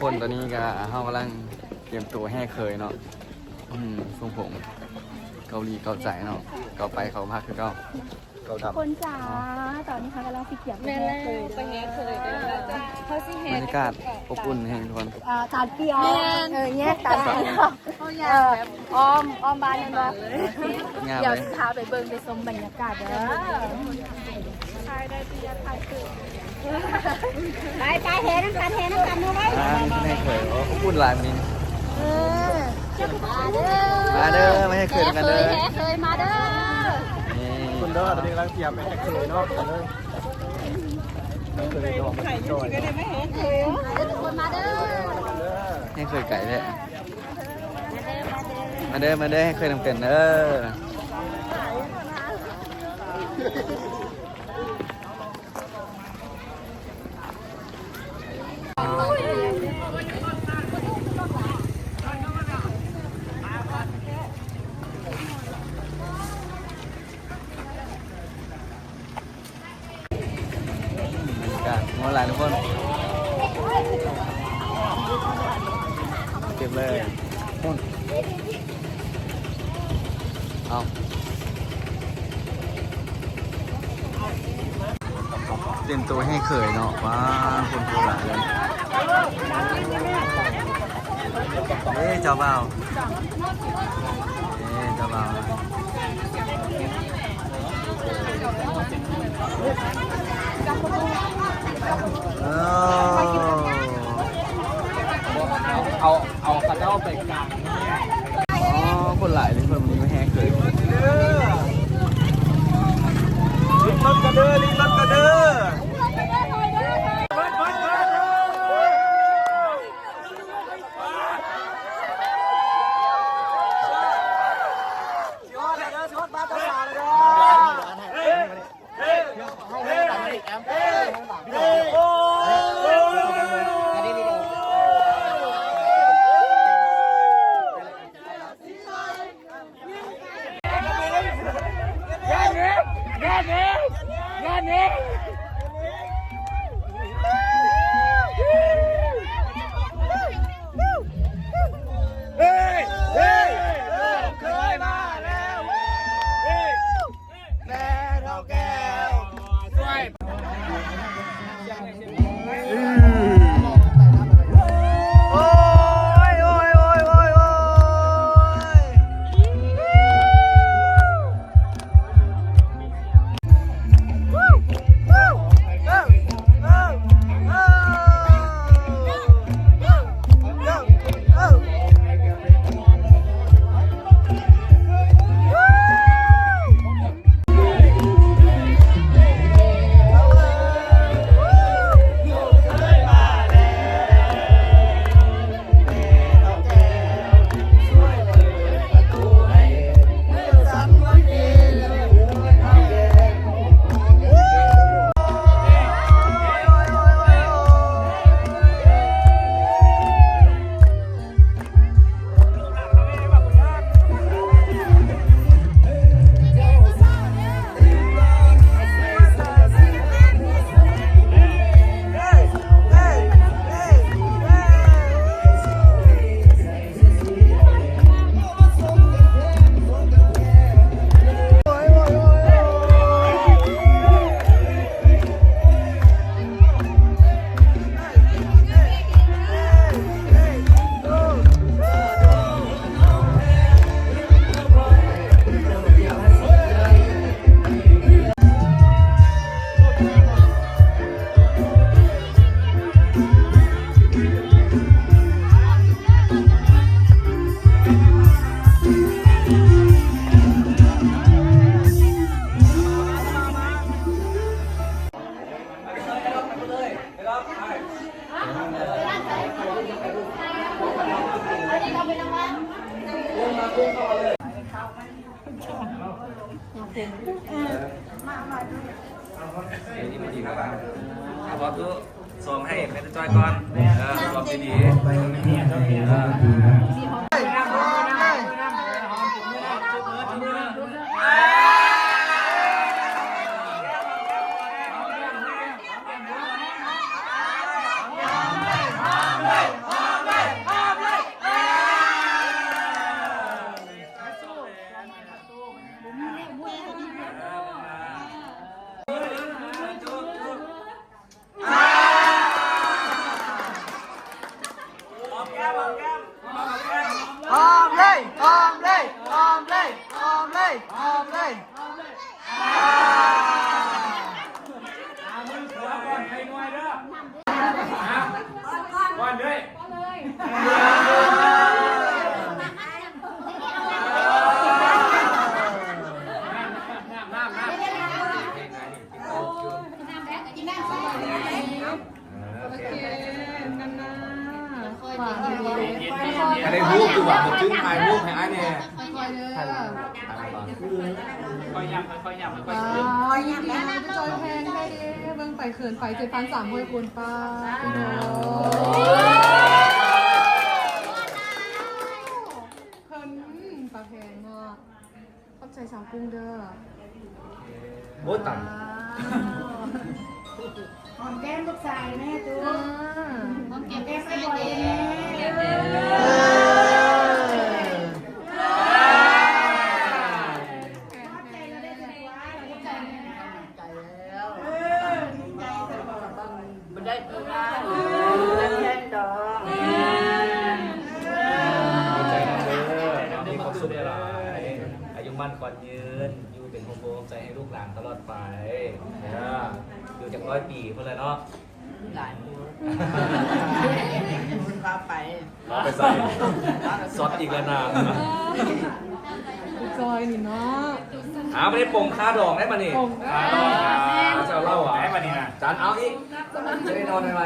คนตอนนี้ก็เฮากำลังเตรียมตัวให้เคยเนาะอืมทรงผมเกาหลีเกาใจเนาะเกาไปเขาพักคือเกาเกาดำคนจ๋าตอนนี้เขากำลังสิเกียบแม่แล้วไปแง่เคยเด้อจ้ะเขาสิบเฮ็รดรยากาศอบอุ่นแห่งทุกคนอ่าตาลเปียวแม่นเออแยกตาลเปียวเขาอเอยากอแบบอ้อมอ้อมบ้านนั่นเนาะงามเดี๋ยวเลยสิพาไปเบิ่งไปชมบรรยากาศเด้อถ่ายได้ปียถ่ายคือ ไปไปเฮน้ำกันเฮน้ำกันดูไว้อ่าให้เคยโอ้อบอุ่นหลายมินเออมาเด้อมาเด้อไม่ให้เคยกันเด้อแฮเคยมาเด้อนี่คุณเด้อตอนนี้กำลังเตรียมไปแอคเคยเนาะกันเลยเคยดอกมันจอยเออทุกคนมาเด้อให้เคยไก่เลยมาเด้อมาเด้อให้เคยนำกันเด้อ บรรยากาศงอหลายทุกคนเก็บเลยเอาเตรียมตัวให้เคยเนาะว้าคนโบราณเลยเอ้ยเจ้าบ่าวเอ้ยเจ้าบ่าว เอา เอาเอากระเจ้าไปกลางอ๋อ คนหลายเลยคนนี้ไม่แห้งเคยลิงรถกระเด้อลิงรถกระเด้อ พอตู้ส่งให้เป็นจอยก่อนเออบอกดีๆ Omlay! Omlay! Omlay! Omlay! Omlay! คอยยำคอยยำคอยคอยยังนะจอยแพงได้เด้เบิ่งไปเขินไปเจ็ดพันสามร้อยคนป้าเพิ่นปลาแพงมากขอบใจสาวกุ้งเด้อโอ้ตันหอมแก้มลูกชายแม่ตัวหอมแก้มไม่บ่อยแม่ ไดีใจนะเด้อมีความสุขหลายอายุมั่นก่อนยืน อยู่เป็นโฮมโปรใจให้ลูกหลานตลอดไปเด้อยู่จากร้อยปีเพื่อนเลยเนาะหลานคุณพาไปเอาไปใส่ซอสอีกแล้วนะ จอยนี่เนาะ หาไม่ได้ปงค่าดองได้ปะนี่ปงได้จะเอาเหล่าอะได้ปะนี่นะ จานเอาอีกจะได้นอนอะไร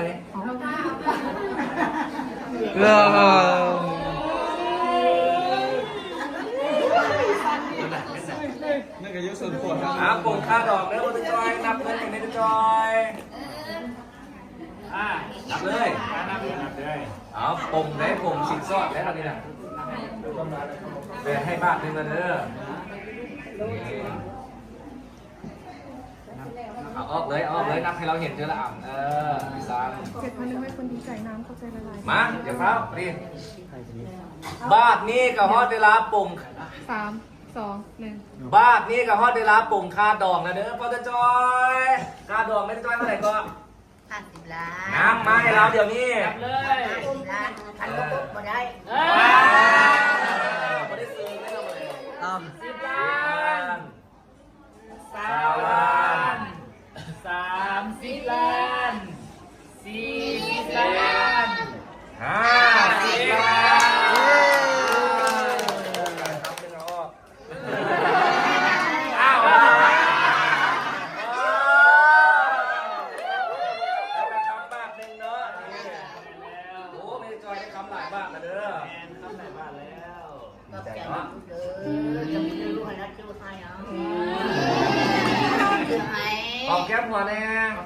เลิกหาปงค่าดองได้บนจอยนับเงินกันในจอยอ่านับเลย นับเลยนับเลยเอาปงได้ปงสินสอดได้ปะนี่นะ ไปให้บ้านหนึงกันเด้อเอาออกเลยเอาออกเลยนับให้เราเห็นเจอละอ่ำเออพี่ซานเจ็ดพันหนึ่งให้คนดีใจน้ำเข้าใจละลายมาเดี๋ยวครับรีบาทนี้กับฮอดเวลาปุ่งสามสองหนึ่งบาทนี้กับฮอดเวลาปุ่งค่าดองนะเด้อพ่อจะจอยค่าดองไม่ได้จอยเท่าไหร่ก็ ห้าสิบล้านน้ำมาให้เราเดี๋ยวนี้ห้าสิบล้านพันก็ปุ๊บมาได้ไม่ได้ซื้อไม่ต้องเลยเอาสิบล้าน หัวแน่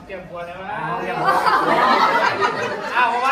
เตรียมหัวแล้วนะอาาะว่า